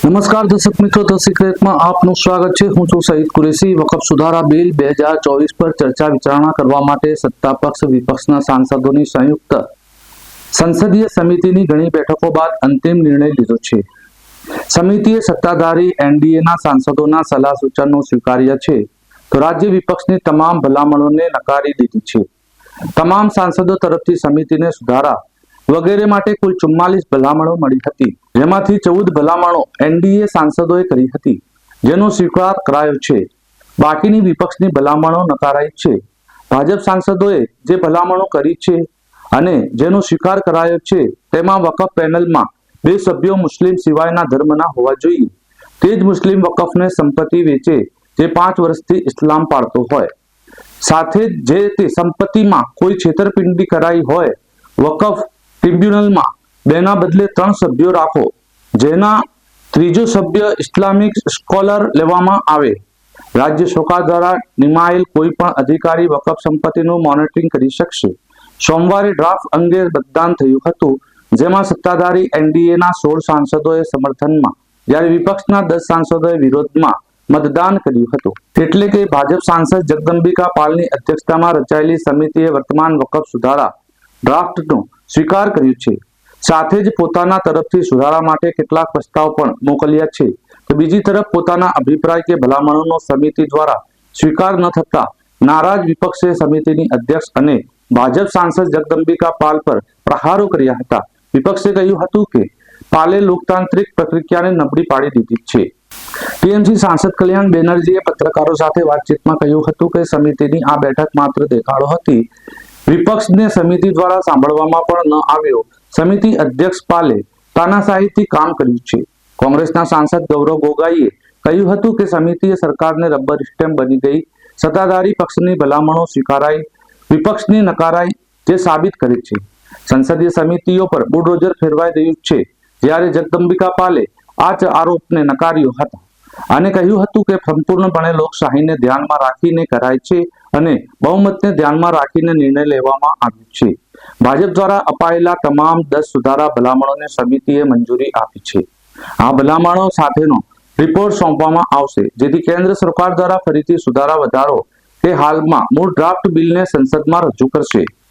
નમસ્કાર દર્શક મિત્રો, ધ સિક્રેટમાં આપનું સ્વાગત છે. હું છું સઈદ કુરેશી. વકફ સુધારા બિલ બે હજાર ચોવીસ પર ચર્ચા વિચારણા કરવા માટે સત્તા પક્ષ વિપક્ષના સાંસદોની સંયુક્ત સંસદીય સમિતિની ઘણી બેઠકો બાદ અંતિમ નિર્ણય લીધો છે. સમિતિએ સત્તાધારી એનડીએના સાંસદોના સલાહ સૂચનો સ્વીકાર્યા છે. તો રાજ્ય વિપક્ષની તમામ ભલામણોને નકારી દીધી છે. તમામ સાંસદો તરફથી સમિતિને સુધારા વગેરે માટે કુલ ચુમ્માલીસ ભલામણો મળી હતી. જેમાંથી ચૌદ ભલામણો એનડીએ સાંસદોએ કરી હતી, જેનો સ્વીકાર કરાયો છે. બાકીની વિપક્ષની ભલામણો નકારાઈ છે. ભાજપ સાંસદોએ જે ભલામણો કરી છે અને જેનો સ્વીકાર કરાયો છે, તેમાં વકફ પેનલમાં બે સભ્યો મુસ્લિમ સિવાયના ધર્મના હોવા જોઈએ. તે જ મુસ્લિમ વકફને સંપત્તિ વેચે, જે પાંચ વર્ષથી ઇસ્લામ પાળતો હોય. સાથે જે તે સંપત્તિમાં કોઈ છેતરપિંડી કરાઈ હોય, વકફ ટ્રિબ્યુનલમાં બેના બદલે ત્રણ સભ્યો રાખો, જેના ત્રીજો સભ્ય ઇસ્લામિક સ્કોલર લેવામાં આવે. રાજ્ય સરકાર દ્વારા નિમાયેલ કોઈ પણ અધિકારી વકફ સંપત્તિનું મોનિટરિંગ કરી શકશે. સોમવારે ડ્રાફ્ટ અંગે મતદાન થયું હતું, જેમાં સત્તાધારી એનડીએના સોળ સાંસદોએ સમર્થનમાં, જ્યારે વિપક્ષના દસ સાંસદોએ વિરોધમાં મતદાન કર્યું હતું. એટલે કે ભાજપ સાંસદ જગદંબિકા પાલની અધ્યક્ષતામાં રચાયેલી સમિતિએ વર્તમાન વકફ સુધારા ડ્રાફ્ટનો સ્વીકાર કર્યું છે. સાથે જ પોતાના તરફથી સુધારા માટે કેટલાક પ્રસ્તાવ પણ મોકલ્યા છે. તો બીજી તરફ પોતાના અભિપ્રાય કે ભલામણોનો સમિતિ દ્વારા સ્વીકાર ન થતા નારાજ વિપક્ષે સમિતિની અધ્યક્ષ અને ભાજપ સાંસદ જગદંબિકા પાલ પર પ્રહારો કર્યા હતા. વિપક્ષે કહ્યું હતું કે પાલે લોકતાંત્રિક પ્રક્રિયાને નબળી પાડી દીધી છે. ટીએમસી સાંસદ કલ્યાણ બેનર્જીએ પત્રકારો સાથે વાતચીતમાં કહ્યું હતું કે સમિતિની આ બેઠક માત્ર દેખાડો હતી. વિપક્ષને સમિતિ દ્વારા સાંભળવામાં પણ ન આવ્યો. સમિતિ અધ્યક્ષ પાલે તાનાશાહીથી કામ કર્યું છે. કોંગ્રેસના સાંસદ ગૌરવ ગોગાઈએ કહ્યું હતું કે સમિતિએ સરકારને રબર સ્ટેમ્પ બની ગઈ. સત્તાધારી પક્ષની ભલામણો સ્વીકારાઈ, વિપક્ષની નકારાઈ જે સાબિત કરી છે. સંસદીય સમિતિઓ પર બુલડોઝર ફેરવાઈ રહ્યું છે. જ્યારે જગદંબિકા પાલે આ જ આરોપને નકાર્યો હતા. અને કહ્યું હતું કે સંપૂર્ણપણે લોકશાહીને ધ્યાનમાં રાખીને કરાય છે અને બહુમતને ધ્યાનમાં રાખીને નિર્ણય લેવામાં આવ્યો છે. ભાજપ દ્વારા અપાયેલા તમામ દસ સુધારા ભલામણોને સમિતિએ મંજૂરી આપી છે. આ ભલામણો સાથેનો રિપોર્ટ સોંપવામાં આવશે, જેથી કેન્દ્ર સરકાર દ્વારા ફરીથી સુધારા વધારો તે હાલમાં મૂળ ડ્રાફ્ટ બિલને સંસદમાં રજૂ કરશે.